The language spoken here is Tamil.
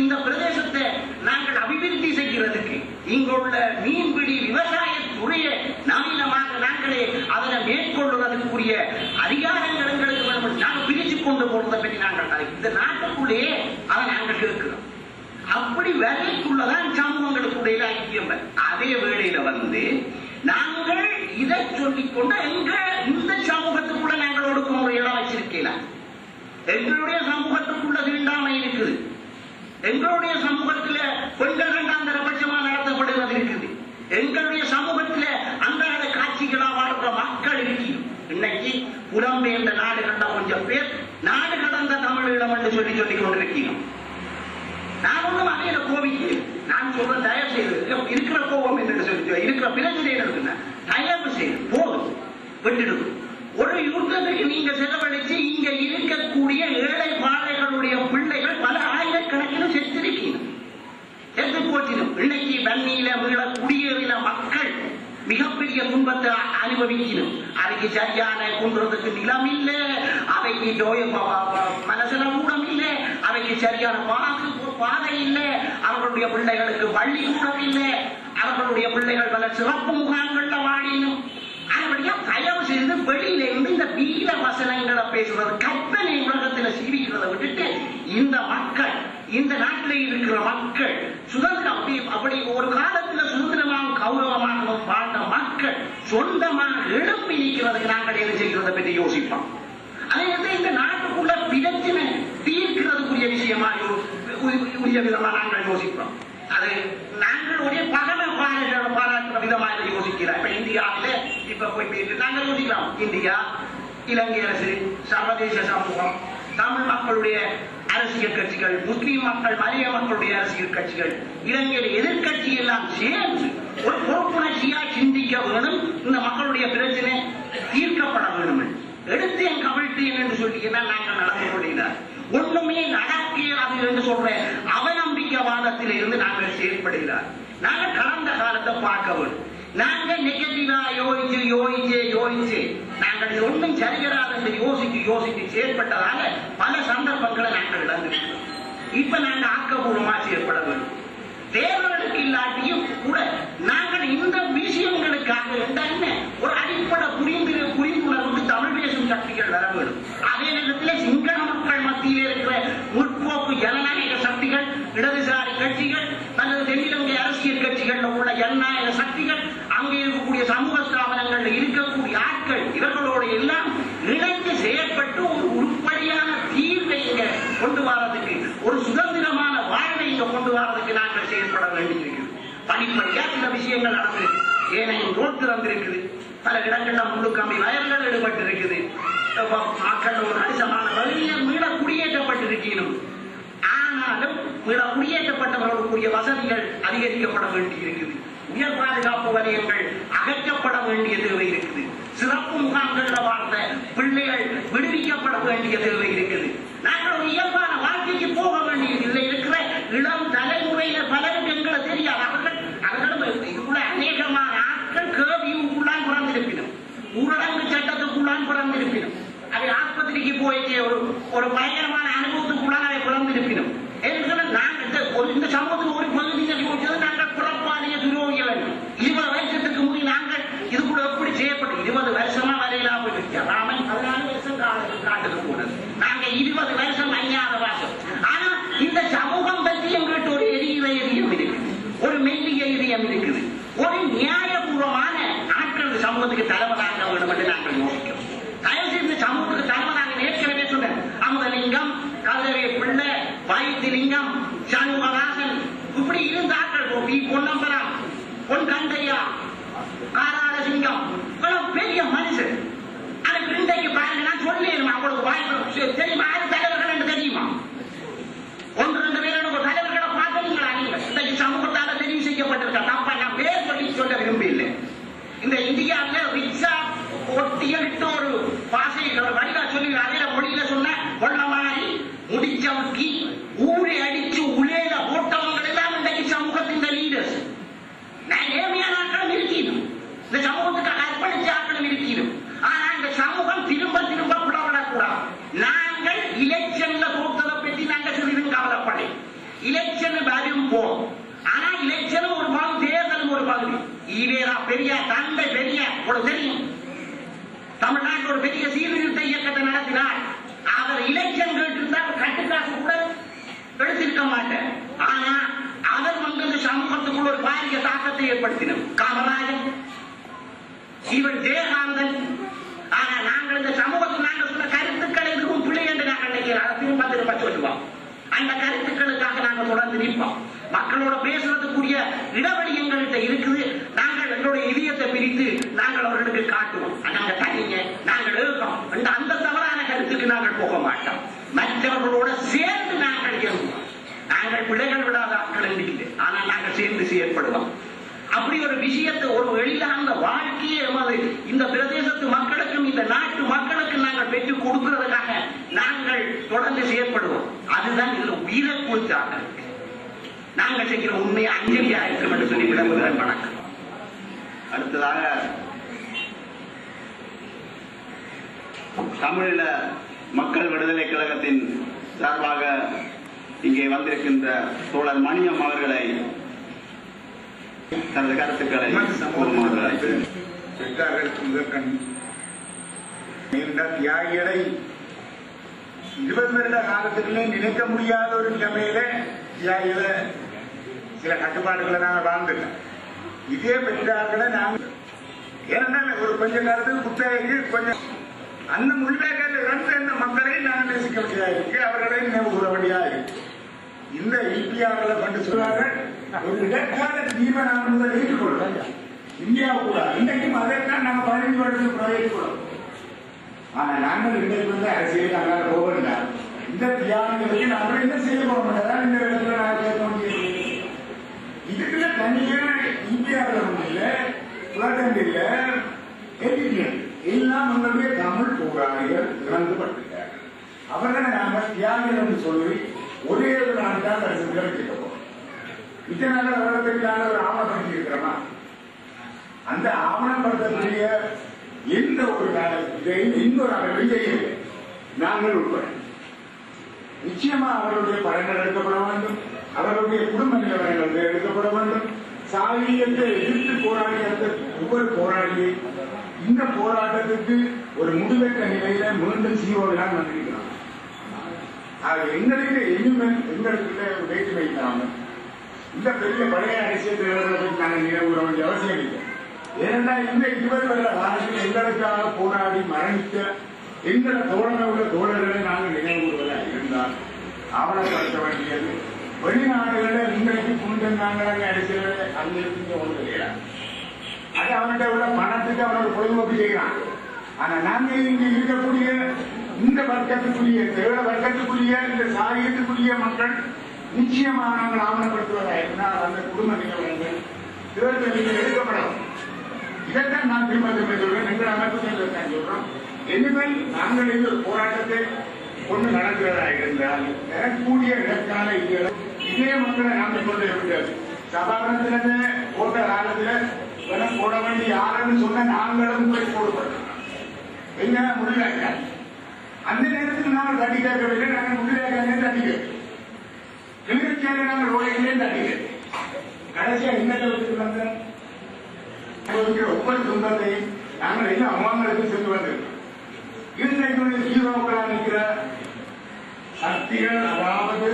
இந்த பிரதேசத்தை நாங்கள் அபிவிருத்தி செய்கிறதுக்கு இங்குள்ள மீன்பிடி விவசாய துறையை நவீனமாக நாங்களே அதனை மேற்கொள்வதற்குரிய அதிகாரங்கள் எங்களுக்கு வேணும் நாங்கள் பிரித்து கொண்டு போறதை பற்றி நாங்கள் இந்த நாட்டுக்குள்ளேயே அதை நாங்கள் கேட்கிறோம். அப்படி வேலைக்குள்ளதான் சமூகங்களுக்குடைய ஐக்கியம் அதே வேளையில வந்து நாங்கள் இதை சொல்லிக்கொண்டு எங்க இந்த சமூகத்துக்குள்ள நாங்கள் ஒடுக்குமுறை வச்சிருக்கலாம் எங்களுடைய சமூகத்துக்குள்ள தீண்டாமை இருக்குது. எங்களுடைய சமூகத்துல பெண்கள் இரண்டாந்தர பட்சமா நடத்தப்படுகிறது இருக்குது. எங்களுடைய சமூகத்துல அன்றாட காட்சிகளா வாழ்ற மக்கள் இருக்கு இன்னைக்கு புலம்பெயர்ந்த நாடுகள்ல கொஞ்சம் பேர் நாடு கடந்த தமிழீழம் என்று சொல்லி சொல்லிக் கொண்டிருக்கிறோம் நான் ஒன்றும் அதையில கோவிக்கு நான் சொல்றேன் தயவு செய்து இருக்கிற கோபம் என்று சொல்லி இருக்கிற பிரச்சனை இருக்குன்னா தயவு செய்து போதும். விட்டுடுது ஒரு யுத்தத்துக்கு நீங்க செலவழிச்சு இங்க இருக்கக்கூடிய ஏழை பாழைகளுடைய பிள்ளைகள் பல ஆயிரக்கணக்கில் செத்திருக்கீங்க செத்து போச்சிடும் இன்னைக்கு வன்னியில மீள குடியேறின மக்கள் மிகப்பெரிய துன்பத்தை அனுபவிக்கணும் அதுக்கு சரியான குன்றதுக்கு நிலம் இல்லை அவைக்கு டோய மனசுல கூடம் இல்லை அவைக்கு சரியான பாசு பாதை இல்லை. அவர்களுடைய பிள்ளைகளுக்கு பள்ளி கூடம் இல்லை அவர்களுடைய பிள்ளைகள் பல சிறப்பு முகாம்கள்ல வாடினும். அதுபடியா தயவு செய்து வெளியில இருந்து இந்த வீர வசனங்களை பேசுறது கற்பனை உலகத்துல சீவிக்கிறத விட்டுட்டு இந்த மக்கள் இந்த நாட்டில் இருக்கிற மக்கள் சுதந்திரம் அப்படி அப்படி ஒரு காலத்துல வாழ்ந்த மக்கள் சொந்தமாக எழுப்பி நாங்கள் என்ன செய்கிறத பற்றி யோசிப்போம் அதே இந்த நாட்டுக்குள்ள பிரச்சனை தீர்க்கிறதுக்குரிய விஷயமா உரிய விதமா நாங்கள் யோசிப்போம். அது நாங்கள் ஒரே பகல பாராட்ட பாராட்டுற விதமா இதை யோசிக்கிறோம் இப்ப இந்தியாவில இப்ப போய் போயிட்டு நாங்கள் யோசிக்கலாம். இந்தியா இலங்கை அரசு சர்வதேச சமூகம் தமிழ் மக்களுடைய அரசியல் கட்சிகள் முஸ்லீம் மக்கள் மலைய மக்களுடைய அரசியல் கட்சிகள் இலங்கையில் எதிர்கட்சி எல்லாம் சேர்ந்து ஒரு பொறுப்புணர்ச்சியா சிந்திக்க வேணும் இந்த மக்களுடைய பிரச்சனை தீர்க்கப்பட வேணும் எடுத்து என் கவிழ்த்தேன் என்று சொல்லி என்ன நாங்கள் நடந்து கொள்கிறார். ஒண்ணுமே நடக்காது என்று சொல்ற அவநம்பிக்கைவாதத்தில் இருந்து நாங்கள் செயல்படுகிறார். நாங்கள் கடந்த காலத்தை பார்க்க வேண்டும். நாங்கள் நெகட்டிவா யோசிச்சு யோசிச்சு யோசிச்சு. நாங்கள் ஒன்றும் சரிகிறாது என்று யோசிச்சு யோசிச்சு செயற்பட்டதால பல சந்தர்ப்பங்களை நாங்கள் இழந்திருக்கிறோம். இப்ப நாங்கள் ஆக்கப்பூர்வமா செயற்பட வேண்டும் தேர்தலுக்கு இல்லாட்டியும் கூட நாங்கள் இந்த விஷயங்களுக்காக என்ன ஒரு அடிப்படை புரிந்து புரிந்துணர்வுக்கு தமிழ் பேசும் சக்திகள் வர வேண்டும் அதே நேரத்தில் சிங்கள மக்கள் மத்தியில் இருக்கிற முற்போக்கு ஜனநாயக சக்திகள் இடதுசாரி கட்சிகள் அல்லது தென்னிலங்கை அரசியல் கட்சிகள்ல உள்ள ஜனநாயக சக்திகள் அங்கே இருக்கக்கூடிய சமூக ஸ்தாபனங்கள்ல இருக்கக்கூடிய ஆட்கள் இவர்களோடு எல்லாம் இணைந்து செயற்பட்டு ஒரு உருப்படியான தீர்வை இங்க கொண்டு வரதுக்கு ஒரு சுதந்திரமான வாழ்வை இங்க கொண்டு வரதுக்கு நாங்கள் செயல்பட வேண்டியிருக்கிறோம் படிப்படியா சில விஷயங்கள் நடந்திருக்கு ஏனையும் ரோட் திறந்திருக்குது பல இடங்கள்ல முழு கம்பி வயல்கள் ஈடுபட்டு இருக்குது மக்கள் ஒரு கணிசமான வழியில் மீள குடியேற்றப்பட்டிருக்கணும் ஆனாலும் குடியேற்றப்பட்டவர்களுக்குரிய வசதிகள் அதிகரிக்கப்பட வேண்டி இருக்குது. உயர் பாதுகாப்பு வலயங்கள் அகற்றப்பட வேண்டிய தேவை இருக்குது. சிறப்பு முகாம்கள்ல வாழ்ந்த பிள்ளைகள் விடுவிக்கப்பட வேண்டிய தேவை இருக்குது. நாங்கள் ஒரு இயல்பான வாழ்க்கைக்கு போக வேண்டியது இல்லை இருக்கிற இளம் தலைமுறையில பலருக்கு எங்களை தெரியாது. அவர்கள் அவர்களும் இதுக்குள்ள அநேகமான ஆட்கள் கேள்வியுக்குள்ளான் பிறந்திருப்பினும். ஊரடங்கு சட்டத்துக்குள்ளான் பிறந்திருப்பினும். அவை ஆஸ்பத்திரிக்கு போயிட்டு ஒரு ஒரு பயங்கரமான அனுபவத்துக்குள்ளான் அவை பிறந்திருப்பினும். என்கிற நாங்கள் ஒரு பகுதியில் யோசிச்சது நாங்கள் பிறப்பாளிய துரோகிகள் இருபது வருஷத்துக்கு முடி நாங்கள் இது கூட எப்படி செய்யப்பட்டு இருபது வருஷமா வரையிலாம் போயிட்டு ராமன் பதினாலு வருஷம் காடு காட்டுக்கு போனது நாங்க இருபது வருஷம் ஐயாத வாசம். ஆனா இந்த சமூகம் பற்றி எங்கிட்ட ஒரு எரிய எரியம் இருக்குது. ஒரு மெல்லிய இதயம் இருக்குது. ஒரு நியாயபூர்வமான ஆட்கள் சமூகத்துக்கு தலைவராக வேண்டும் என்று நாங்கள் யோசிக்கிறோம். தயவு செய்து இந்த சமூகத்துக்கு தலைவராக ஏற்கனவே சொன்னேன். அமுதலிங்கம் கதிரவே பிள்ளை வைத்திலிங்கம் சண்முகராசன் இப்படி இருந்த ஆட்கள் பி பொன்னம்பரம் பொன் ஈவேரா பெரியார் தந்தை பெரியார் உங்களுக்கு தெரியும். தமிழ்நாட்டில் ஒரு பெரிய சீர்திருத்த இயக்கத்தை நடத்தினார். அவர் இலக்கியம் கேட்டிருந்தால் கட்டுக்காசு கூட எடுத்திருக்க மாட்டார். ஆனா அவர் வந்து சமூகத்துக்குள் ஒரு பாரிய தாக்கத்தை ஏற்படுத்தினோம். காமராஜன் இவன் ஜெயகாந்தன். ஆனா நாங்கள் இந்த சமூகத்தில் நாங்கள் சொன்ன கருத்துக்கள் இருக்கும் பிள்ளை என்று நாங்கள் நினைக்கிறோம். திரும்ப திரும்ப சொல்லுவோம். அந்த கருத்துக்களுக்காக நாங்கள் தொடர்ந்து நிற்போம். மக்களோட பேசுறதுக்குரிய இடவெளி எங்கள்கிட்ட இருக்குது. எங்களுடைய இதயத்தை பிரித்து நாங்கள் அவர்களுக்கு காட்டுவோம். நாங்கள் தனிங்க நாங்கள் இருக்கோம் அந்த தவறான கருத்துக்கு நாங்கள் போக மாட்டோம். மற்றவர்களோட சேர்ந்து நாங்கள் இயங்குவோம். நாங்கள் பிள்ளைகள் விடாத ஆட்கள் இல்லை. ஆனால் நாங்கள் சேர்ந்து செயற்படுவோம். அப்படி ஒரு விஷயத்தை ஒரு எளிதான வாழ்க்கையை எமது இந்த பிரதேசத்து மக்களுக்கும் இந்த நாட்டு மக்களுக்கும் நாங்கள் பெற்றுக் கொடுக்கிறதுக்காக நாங்கள் தொடர்ந்து செயற்படுவோம். அதுதான் இதுல உயிரை கொடுத்தாங்க நாங்கள் செய்கிற உண்மையை அஞ்சலி இருக்கும் என்று சொல்லி விளம்புகிறேன். வணக்கம். அடுத்ததாக தமிழீழ மக்கள் விடுதலை கழகத்தின் சார்பாக இங்கே வந்திருக்கின்ற தோழர் மணியம் அவர்களை தனது கருத்துக்களை முதற்கண் தியாகிகளை இருபது வருட காலத்துக்குள்ளே நினைக்க முடியாத ஒரு நிலைமையில தியாகிகளை சில கட்டுப்பாடுகளை நாங்கள் வாழ்ந்துட்டோம். இதே பெற்றார்களை நாங்கள் ஏனென்றால் ஒரு கொஞ்ச நேரத்துக்கு புத்தகங்கள் கொஞ்சம் அந்த முள்வேகத்தில் இறந்த இந்த மக்களை நாங்கள் நேசிக்க வேண்டியதா இருக்கு. அவர்களை நினைவு கூற வேண்டியதா இருக்கு. இந்த இபிஆர்ல கொண்டு சொல்றார்கள். ஒரு இடைக்கால தீர்வை நாம் முதல் ஏற்றுக்கொள்ளும் இந்தியா கூட இன்றைக்கும் அதைத்தான் நாங்கள் பதினஞ்சு வருடத்துக்கு ஏற்றுக்கொள்ளும் ஆனா நாங்கள் இன்றைக்கு வந்து அரசியல் நாங்கள் போகல இந்த தியாகங்களுக்கு நாங்கள் என்ன செய்ய போறோம் அதான் இந்த இடத்துல நாங்கள் கேட்க முடியாது இதுக்குள்ள தனியான இந்தியாவில் இல்ல இல்லை இல்ல இல்லை. எல்லாம் நம்மளுடைய தமிழ் போராளிகள் இறந்து பட்டிருக்கார்கள் அவர்களை நாம தியாகிகள் என்று சொல்லி ஒரே ஒரு நாள் தான் அரசுகளை கேட்க போறோம். இதனால அவர்களுக்கான ஒரு ஆவணப்படுத்தி இருக்கிறோமா அந்த ஆவணப்படுத்தக்கூடிய எந்த ஒரு காலத்தையும் இன்னொரு அளவிலேயே நாங்கள் உட்பட. நிச்சயமா அவர்களுடைய படங்கள் எடுக்கப்பட வேண்டும். அவர்களுடைய குடும்ப நிலவரங்கள் எடுக்கப்பட வேண்டும். சாதியத்தை எதிர்த்து போராடி அந்த ஒவ்வொரு போராளியை இந்த போராட்டத்துக்கு ஒரு முடிவெட்ட நிலையில மீண்டும் சீரோவிலாம் வந்திருக்கிறாங்க. ஆக எங்களுக்கு எங்குமே எங்களுக்குள்ள வேற்றுமை இல்லாமல் இந்த பெரிய பழைய அரசியல் தலைவர்களை நாங்கள் நினைவுற வேண்டிய அவசியம் இல்லை. ஏனென்றால் இந்த இருபது வருட காலத்தில் எங்களுக்காக போராடி மரணித்த எங்களை தோழமை உள்ள தோழர்களை நாங்கள் நினைவுறுவதாக இருந்தால் ஆவணப்படுத்த வேண்டியது வெளிநாடுகளில் இன்றைக்கு புனித நாங்கள் அரசியல் அங்கே ஒன்று கிடையாது அது அவன்கிட்ட உள்ள பணத்துக்கு அவனோட பொழுதுபோக்கு செய்கிறான். ஆனா நாங்க இங்க இருக்கக்கூடிய இந்த வர்க்கத்துக்குரிய தேவ வர்க்கத்துக்குரிய இந்த சாகியத்துக்குரிய மக்கள் நிச்சயமாக நாங்கள் ஆவணப்படுத்துவதாக இருந்தால் அந்த குடும்ப நிகழ்வுகள் தேர்தலில் எடுக்கப்படும். இதைத்தான் நான் திரும்ப திரும்ப சொல்றேன். எங்கள் அமைப்பு தான் சொல்றோம். இனிமேல் நாங்கள் இந்த போராட்டத்தை கொண்டு நடக்கிறதா இருந்தால் பெறக்கூடிய இடக்கால இங்கே இதே மக்களை நாங்கள் கொண்டு விட்டது. சபாபனத்திலே போட்ட காலத்தில் வெறும் போட வேண்டிய யாருன்னு சொன்ன நாங்களும் போய் போடப்பட்டோம் என்ன முடியல அந்த நேரத்தில் நாங்கள் தட்டி கேட்கவில்லை. நாங்கள் முடியல தட்டி கேட்கிறோம் கிளிநொச்சியில நாங்கள் ஓடைகளே தட்டி கேட்கிறோம் கடைசியா என்ன விட்டு ஒவ்வொரு சொந்தத்தையும் நாங்கள் என்ன அம்மாங்களுக்கு சென்று வந்திருக்கோம். இன்றைக்கு ஹீரோக்களாக நிற்கிற சக்திகள் அதாவது